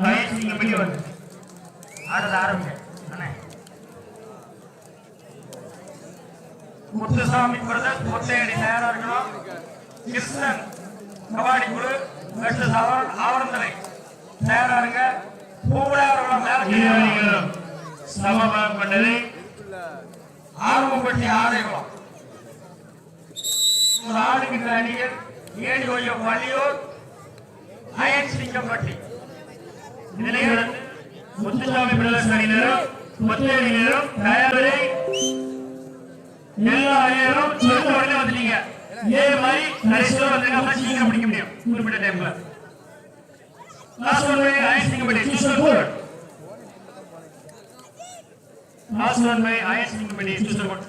மகேஷ் நீங்க வெளியே வந்து ஆடுறது ஆரம்பிங்க. அண்ணே. முத்துசாமி பிரதர் முத்தையடி தயாரா இருக்கணும். கிருஷ்ணன் கபாடி குழு வெட்டு சவரன் ஆவரந்தனை தயாரா இருங்க. பூவுடையார் மேல சமபலம் கொண்டது ஆர்வப்பட்டி ஆடைகுளம் ஒரு ஆடுகின்ற அணியில் ஏடி ஒய்ய பள்ளியூர் அயன் சிங்கம்பட்டி நிலையிலிருந்து முத்துசாமி பிரதர்ஸ் அணியினரும் முத்தைய அணியினரும் தயாரி எல்லா அணியினரும் சொந்த உடனே வந்துட்டீங்க. இதே மாதிரி கடைசியில் வந்தீங்கன்னா சீக்கிரம் பிடிக்க முடியும். குறிப்பிட்ட டைம்ல last one by Ayan Singampatti சூசர் board last one by Ayan Singampatti சூசர் போர்ட்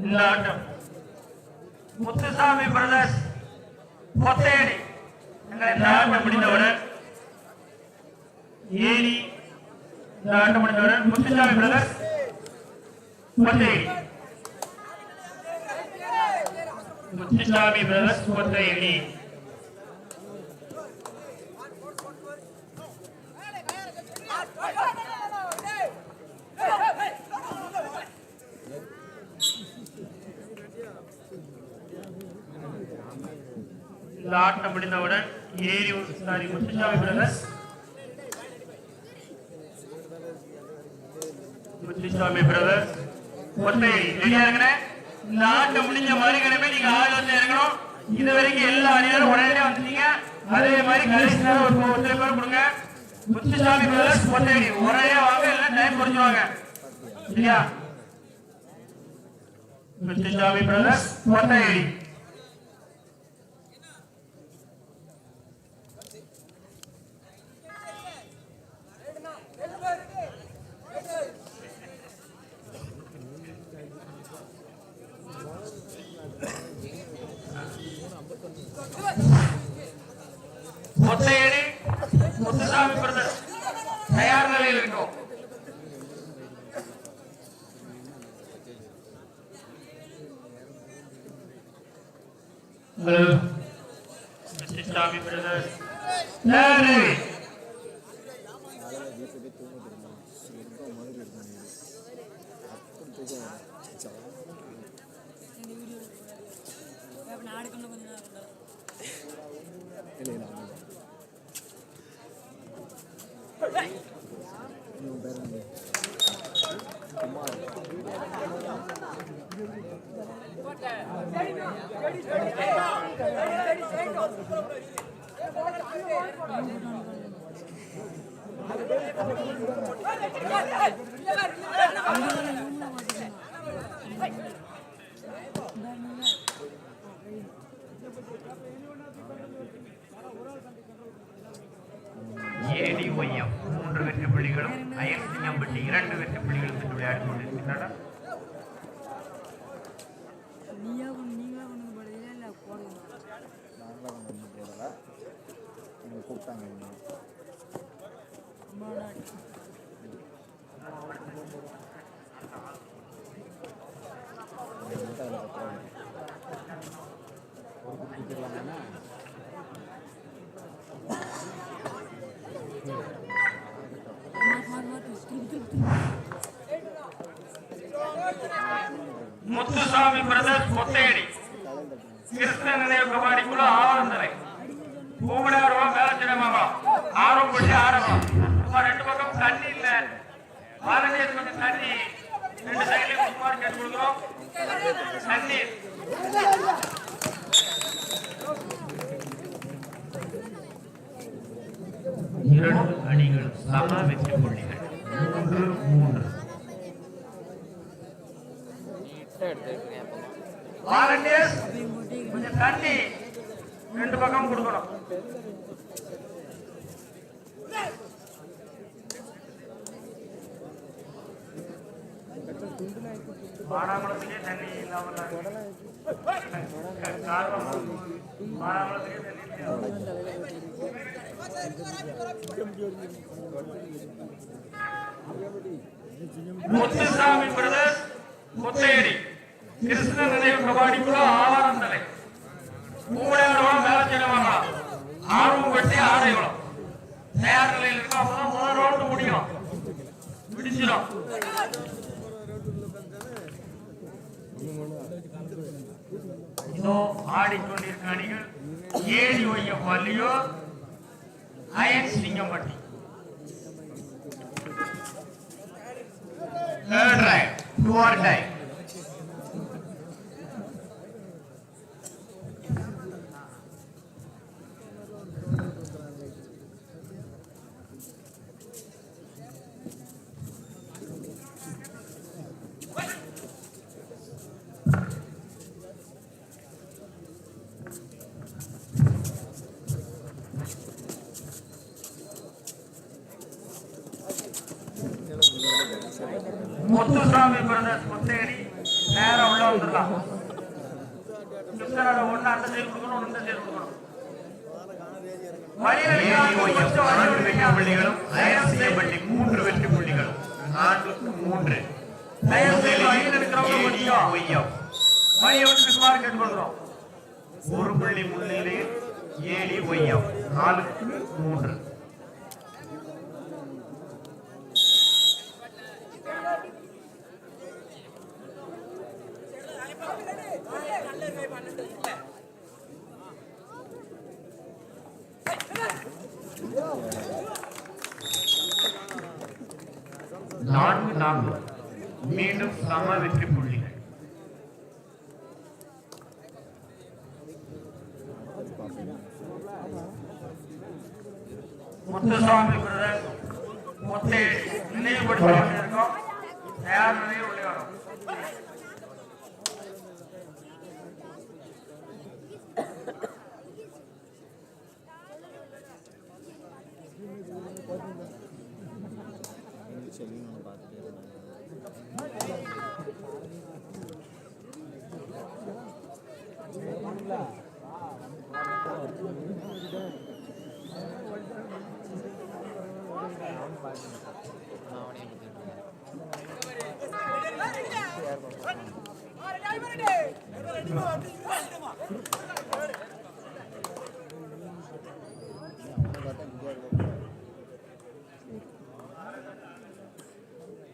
இந்த ஆட்டம் முத்துசாமி பிரதர்ஸ் பொத்தேடி எங்களை இந்த ஆட்டம் முடிந்தவுடன் ஏரி இந்த ஆட்டம் முடிந்தவுடன் முத்துசாமி பிரதர்ஸ் பொத்தேடி முத்துசாமி பிரதர்ஸ் பொத்தேடி இந்த ஆட்டம் முடிந்தவுடன் ஏரி sorry Muthusamy brother. Muthusamy brother. ரெடியா இருக்கிறேன். இந்த ஆட்டம் முடிஞ்ச மறுகணமே நீங்க ஆள் வந்து இறங்கணும் இது வரைக்கும் எல்லா அணியினரும் உடனே வந்துட்டீங்க. அதே மாதிரி கடைசி நேரம் ஒரு ஒருத்தரை பேர் கொடுங்க. முத்துசாமி பிரதர்ஸ் ஒத்தையடி உடனே வாங்க எல்லாம் டைம் குறைஞ்சுவாங்க சரியா? முத்துசாமி பிரதர்ஸ் ஒத்தையடி ஒத்தையடி முத்துசாமி பிரதர் தயார் நிலையில் இருக்கும் ஹலோ முத்துசாமி பிரதர் தயார் நிலை இந்த ஏடி ஒய்யம் மூன்று வெற்றி புள்ளிகளும் அயற்சிங்கம்பட்டி இரண்டு வெற்றி புள்ளிகளும் பெற்று விளையாடி கொண்டிருக்கின்றனர் நீயா கொண்டு நீங்களா கொண்டு வந்து போடுறீங்களா இல்லை போடுங்க நாங்களாம் கொண்டு வந்து போடலை எனக்கு கூப்பிட்டாங்க இவங்க. ரொம்ப நாள் அவங்க மட்டும் அதில் பத்திரம் ஒரு குட்டி கொடுத்துக்கலாமாண்ணா மாட்டு மாட்டு மாட்டு திருப்பி திருப்பி திருப்பி முத்துசாமி பிரதர்ஸ் கொத்தையடி கிருஷ்ண நினைவு கபாடி குழு ஆவரந்தரை பூமனார்வா மேலச்சிடமாவா ஆரம் பள்ளி ஆரம்பம். சும்மா ரெண்டு பக்கம் தண்ணி இல்ல. வாலண்டியர் கொஞ்சம் தண்ணி. ரெண்டு சைட்லயும் சுமார் கேட்டு கொடுக்குறோம். தண்ணி. இரண்டு அணிகள் சம வெற்றி புள்ளிகள். மூன்று மூன்று. வாலண்டியர்ஸ் கொஞ்சம் தண்ணி ரெண்டு பக்கம் கொடுக்கணும். மானாமலத்திலே தண்ணி இல்லாமல் காரணம் மானாமலத்திலே தண்ணி முத்துசாமி பிரதர் முத்தையடி கிருஷ்ண நினைவு கபாடி குழு ஆவாரந்தலை மூளையாடுவோம் மேல செல்லுவாங்களாம் ஆர்வம் கட்டி ஆடைகளும் தயார் நிலையில் இருக்கோம் அப்பதான் முதல் ரவுண்டு முடியும் பிடிச்சிடும் இதோ ஆடிக்கொண்டிருக்க அணிகள் ஏழி ஒய்ய பள்ளியோ Ayan Singampatti Third right, two or die. Muthusamy brothers முத்தேடி நேரா உள்ள வந்துடலாம். கிருஷ்ணனோட ஒண்ணு அந்த சைடு கொடுக்கணும் இந்த சைடு கொடுக்கணும். நான்கு வெற்றி. புள்ளிகளும் அயன் செய்யப்பட்டி மூன்று வெற்றி புள்ளிகளும். நான்குக்கு மூன்று. ஒரு புள்ளி முன்னிலையில் ஏழி ஒய்யம். நாலுக்கு மூன்று. நான்கு மீண்டும் சம வெற்றி புள்ளிகள் முத்துசாமி பிரதர்ஸ் முத்தேடி நினைவுபடுத்த வேண்டியிருக்கோம் தயார் நிலையில் உள்ளே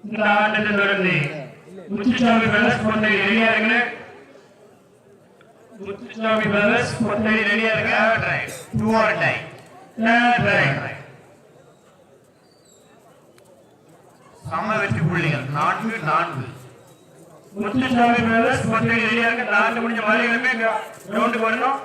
இந்த ஆட்டத்தை முத்துசாமி பிரதர்ஸ் கொண்டை ரெடியா இருங்க முத்துசாமி பிரதர்ஸ் கொண்டை ரெடியா இருங்க right, two சம வெற்றி புள்ளிகள் நான்கு நான்கு முத்துசாமி பிரதர்ஸ் கொண்டை ரெடியா இருங்க முடிஞ்ச மாதிரி கிரவுண்டுக்கு வரணும்.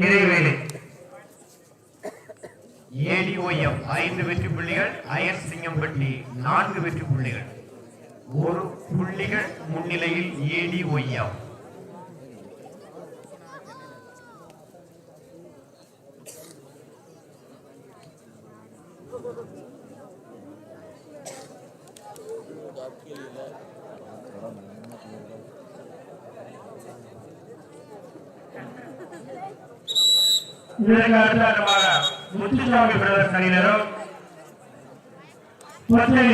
இடைவேளை ஏடிஓஎம் ஐந்து வெற்றி புள்ளிகள் அயன் சிங்கம்பட்டி நான்கு வெற்றி புள்ளிகள். ஒரு புள்ளிகள் முன்னிலையில் ஏடிஓஎம். இதற்கு அடுத்ததாக முத்துசாமி பிரதர்ஸ் அணியினரும் கொண்டை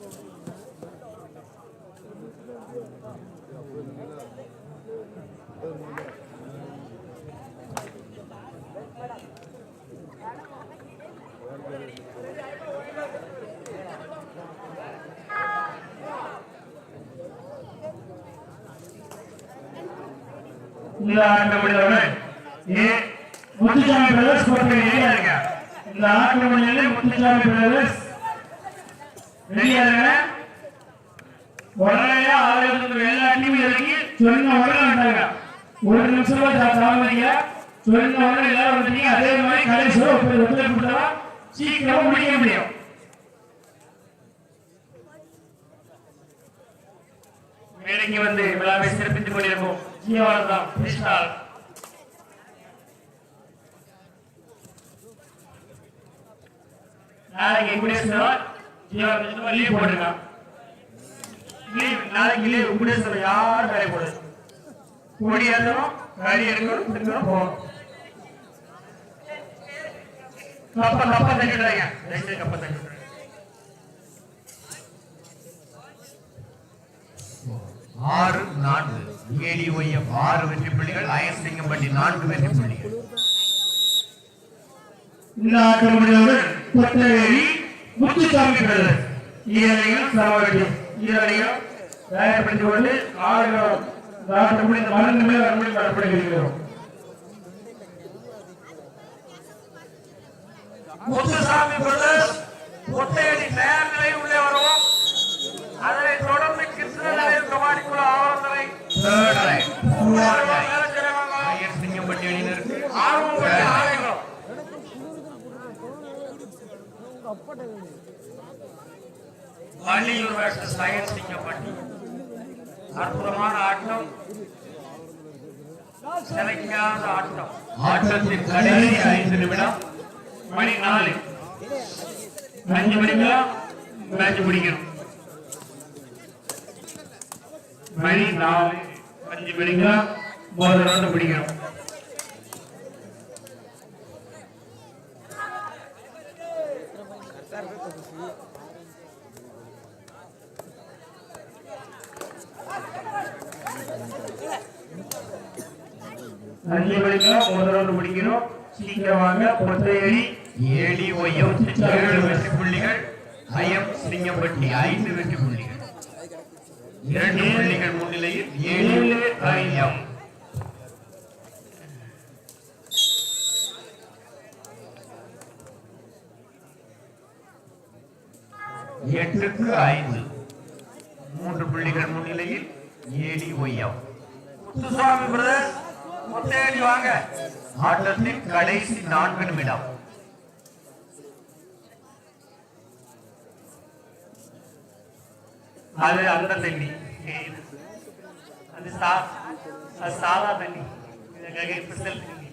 இந்த ஆட்ட முடிந்தவுடன் ஏ முத்துசாமி பிரதர்ஸ் கோட்டை இந்த ஆட்ட முடிந்தவுடன் முத்துசாமி பிரதர்ஸ் உடனே ஆளுநர் எல்லா டீமும் இறங்கி சொன்ன உடனே வந்தாங்க. ஒரு நிமிஷம் தாமதிங்க சொன்ன உடனே எல்லாரும் வந்துட்டீங்க. அதே மாதிரி கடைசி ஒத்துழைப்பு கொடுத்தா சீக்கிரமா முடிக்க முடியும். மேடைக்கு வந்து விழாவை சிறப்பித்துக் கொண்டிருக்கும் ஜீவானந்தம் கிருஷ்ணால் நாளைக்கு குடேஸ்வரர் ஜீவானந்தம் லீவ் போட்டுருங்க லீவ் நாளைக்கு லீவ் யாரும் வேலை போடுது கொடி ஏற்றணும் கறி எடுக்கணும் போகணும். கப்ப கப்ப ரெண்டு கப்ப ஆறு நான்கு. ஏடிஒய்எஃப் ஆறு வெற்றி புள்ளிகள் நான்கு வெற்றி புள்ளிகள். இந்த ஆட்டம் கொத்தவேலி முத்துசாமி பிரதர் ஈரணிகள் சமவெட்டி ஈரணிகள் தயார்படுத்திக் கொண்டு ஆடுகளம் இந்த முடிந்த மருந்து மேல் அன்புடன் வரப்படுகிறோம் முத்துசாமி பிரதர்ஸ் கொத்தையடி தயார் நிலை உள்ளே வருவோம். அதனைத் தொடர்ந்து கிருஷ்ணநிலையில் கபாடிக்குழு ஆவணங்களை வள்ளியூர் versus அயசிங்கம்பட்டி அற்புதமான ஆட்டம். சிலைக்காத ஆட்டம். ஆட்டத்தின் கடைசி ஐந்து நிமிடம். மணி நாலு அஞ்சு மணிக்கெல்லாம் மேட்ச் முடிக்கணும். மணி நாலு அஞ்சு மணிக்கெல்லாம் ஒரு ரவுண்ட் பிடிக்கணும் அஞ்சு மணிக்கெல்லாம் முதல் ரவுண்ட் பிடிக்கணும் சீக்கிரம் வாங்க ஏழி ஒய்யம் ஏழு வெற்றி புள்ளிகள் ஐயம் சிங்கம்பட்டி ஐந்து வெற்றி புள்ளிகள் இரண்டு புள்ளிகள் முன்னிலையில் ஏழு ஐயம். எட்டுக்கு ஐந்து. மூன்று புள்ளிகள் முன்னிலையில் ஏழி ஒய்யம் சுவாமி பிரதர் பொத்தையடி வாங்க ஆட்டத்தின் கடைசி நான்கு நிமிடம் அது அந்த தண்ணி அது சா அது சாதா தண்ணி ஸ்பெஷல் தண்ணி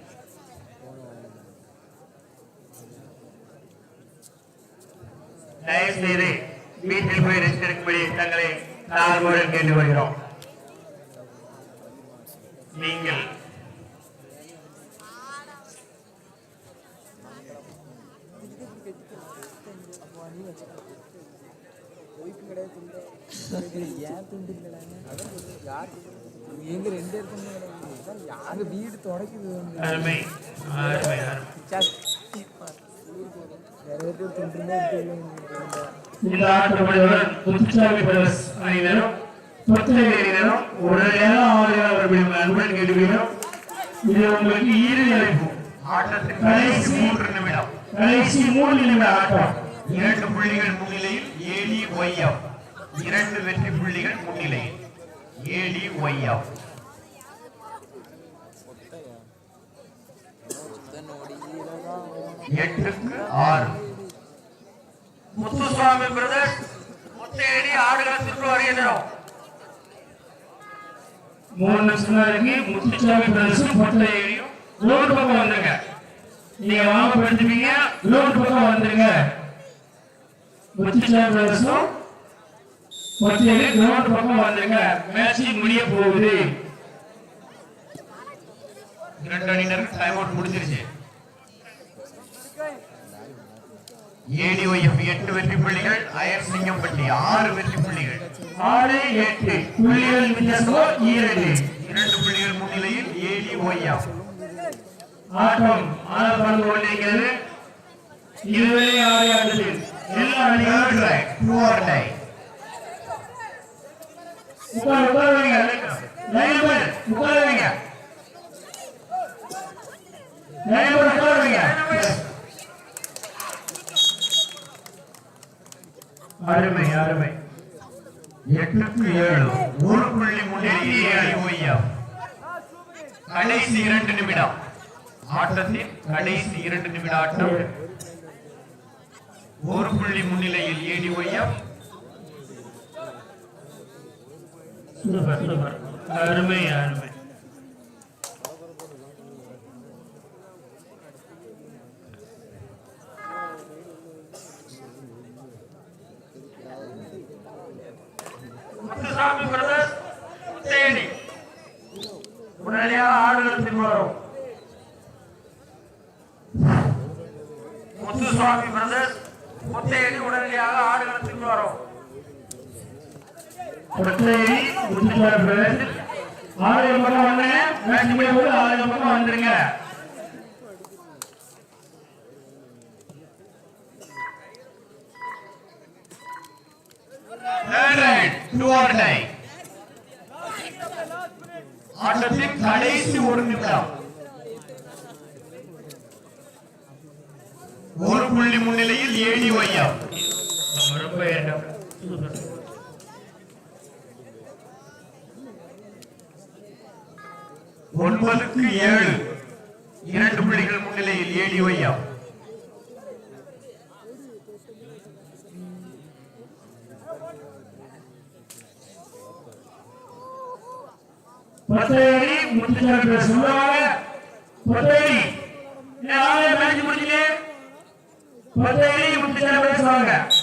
தயவு செய்து வீட்டில் போய் ரெஸ்ட் எடுக்கும்படி தங்களை தாழ்வுடன் கேட்டு வருகிறோம் நீங்கள் எங்க ரெண்டு இடத்துல கிடையாது யாரு வீடு தொடக்குது கடைசி மூன்று நிமிட ஆட்டம். இரண்டு புள்ளிகள் முன்னிலையில் ஏடி ஒய்யம் இரண்டு வெற்றி புள்ளிகள் முன்னிலையில் ஏடி ஒய்எஃப் எட்டுக்கு ஆறு. முத்துசுவாமி பிரதர்ஸ் முத்தையடி ஆடுகளத்திற்கு வருகிறோம் மூணு நிமிஷமா இருக்கு. முத்துசாமி பிரதர்ஸும் முத்தையடியும் லோன் பக்கம் வந்துருங்க. நீங்க வாங்க படுத்துப்பீங்க லோன் பக்கம் வந்துருங்க. முத்துசாமி பிரதர்ஸும் பக்கம் வந்துருங்க மேட்ச் முடிய போகுது. இரண்டு அணியினருக்கு டைம் அவுட் முடிஞ்சிருச்சு. எட்டு வெற்றி புள்ளிகள் அயர் சிங்கம்பட்டி ஆறு வெற்றி புள்ளிகள். ஆறு எட்டு புள்ளிகள் வித்தியாசம் இரண்டு. புள்ளிகள் முன்னிலையில் ஏடி ஒய்எஃப் ஆட்டம் பந்து கொண்டிருக்கிறது இதுவரை ஆறு ஆட்டத்தில் எல்லா அணிகளும் try. டூ ஆர் டை உட்கார் உட்கார வைங்க உட்கார வைங்க உட்கார வைங்க அருமை அருமை எட்டுக்கு ஏழு ஒரு புள்ளி முன்னிலையில் ஏடி ஒய்எஃப் கடைசி இரண்டு நிமிடம் ஆட்டத்தின் கடைசி இரண்டு நிமிட ஆட்டம். ஒரு புள்ளி முன்னிலையில் ஏடி ஒய்எஃப் சூப்பர் சூப்பர் அருமை அருமை முத்துசாமி பிரதர் தேனி உடனடியாக ஆடுகள் பின்வரும் முத்துசுவாமி பிரதர்ஸ் முத்தேடி உடனடியாக ஆடுகள் பின்வரும் ஒற்றையடி முத்துசாமி பக்கம் வந்தேன் மேட்ச் பக்கம் வந்துருங்க ஆட்டத்தின் கடைசி ஒரு நிமிடம் ஒரு புள்ளி முன்னிலையில் ஏடி வையம் ரொம்ப ஏற்றம். சூப்பர் ஒன்பதுக்கு ஏழு. இரண்டு புள்ளிகள் முன்னிலையில் ஏடி ஒய்எஃப் பத்தேடி முத்துசாமி பிரதர்ஸ் சொல்லுவாங்க பத்தேடி ஆளே மேட்ச் முடிஞ்சு பத்தேடி முத்துசாமி பிரதர்ஸ்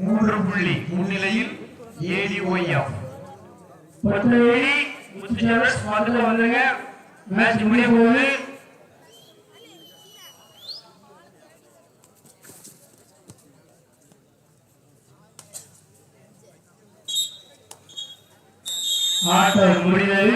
மூன்று புள்ளி முன்னிலையில் ஏடி ஒய்எஃப் பத்தேடி முத்துசாமி வந்துருங்க மேட்ச் முடிய போகுது. ஆட்டம் முடிந்தது.